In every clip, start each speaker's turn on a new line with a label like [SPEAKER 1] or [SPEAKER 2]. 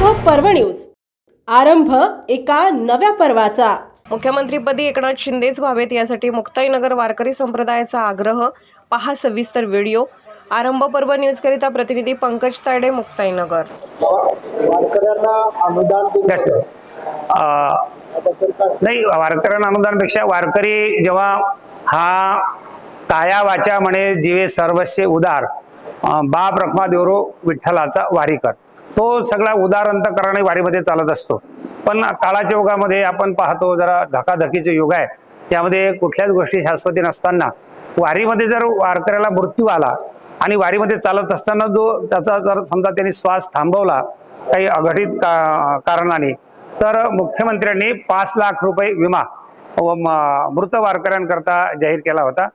[SPEAKER 1] पर्व न्यूज. आरंभ एका नव्या पर्वाचा.
[SPEAKER 2] मुख्यमंत्रीपदी एकनाथ शिंदेच व्हावेत यासाठी मुक्ताईनगर वारकरी संप्रदायाचा आग्रह. पहा सविस्तर व्हिडिओ. आरंभ पर्व न्यूजकरिता प्रतिनिधी पंकज तायडे मुक्ताईनगर.
[SPEAKER 3] नाही वारकऱ्यांना अनुदानपेक्षा वारकरी जेव्हा हा काया वाचा म्हणे जीवे सर्वस्व उदार. बाप रखमा देवरो विठ्ठलाचा वारीकर. तो सगळा उदार अंतकरणाने वारीमध्ये चालत असतो. पण काळाच्या युगामध्ये आपण पाहतो जरा धकाधकीचे युग आहे. त्यामध्ये कुठल्याच गोष्टी शाश्वती नसताना वारीमध्ये जर वारकऱ्याला मृत्यू आला आणि वारीमध्ये चालत असताना जो त्याचा जर समजा त्यांनी श्वास थांबवला काही अघटित का कारणाने तर मुख्यमंत्र्यांनी पाच लाख रुपये विमा व मृत वारकऱ्यांकरता जाहीर केला होता.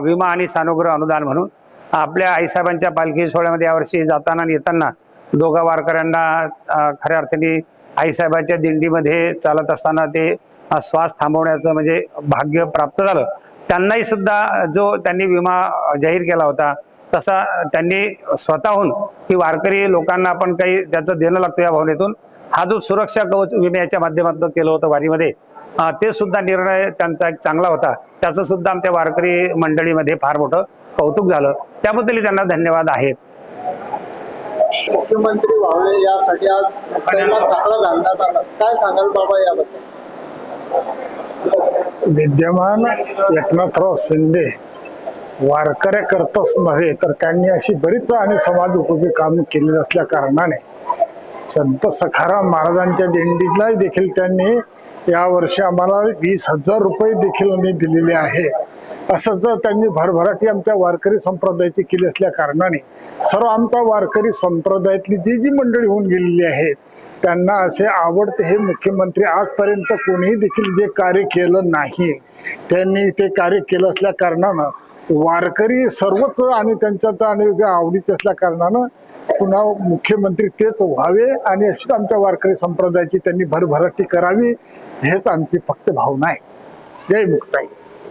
[SPEAKER 3] विमा आणि सानुग्रह अनुदान म्हणून. आपल्या आईसाहेबांच्या पालखी सोहळ्यामध्ये यावर्षी जाताना आणि येताना दोघा वारकऱ्यांना खऱ्या अर्थाने आईसाहेबाच्या दिंडीमध्ये चालत असताना ते श्वास थांबवण्याचं म्हणजे भाग्य प्राप्त झालं. त्यांनाही सुद्धा जो त्यांनी विमा जाहीर केला होता तसा त्यांनी स्वतःहून की वारकरी लोकांना आपण काही त्याचं देणं लागतं या भावनेतून हा जो सुरक्षा कवच विम्याच्या माध्यमातून केलं होतं वारीमध्ये ते सुद्धा निर्णय त्यांचा एक चांगला होता. त्याचं सुद्धा आमच्या वारकरी मंडळीमध्ये फार मोठं कौतुक झालं. त्याबद्दल त्यांना धन्यवाद आहेत.
[SPEAKER 4] मुख्यमंत्री व्हावे यासाठी आज मुक्ताईला साखळा घालण्यात आला. काय सांगाल बाबा याबद्दल?
[SPEAKER 5] विद्यमान एकनाथराव शिंदे वारकऱ्याकरताच नव्हे तर त्यांनी अशी बरीच आणि समाज उपयोगी कामे केलेली असल्या कारणाने संत सखाराम महाराजांच्या दिंडीला देखील त्यांनी यावर्षी आम्हाला वीस हजार रुपये देखील आम्ही दिलेले आहे. असं जर त्यांनी भरभराटी आमच्या वारकरी संप्रदायाची केली असल्या कारणाने सर्व आमच्या वारकरी संप्रदायातली जी जी मंडळी होऊन गेलेली आहेत त्यांना असे आवडते हे मुख्यमंत्री आजपर्यंत कोणीही देखील जे कार्य केलं नाही त्यांनी ते कार्य केलं असल्या कारणानं वारकरी सर्वच आणि त्यांच्यात आणि जे आवडीचे असल्या कारणानं पुन्हा मुख्यमंत्री तेच व्हावे आणि अशीच आमच्या वारकरी संप्रदायाची त्यांनी भरभराटी करावी हेच आमची फक्त भावना आहे. जय मुक्ताई.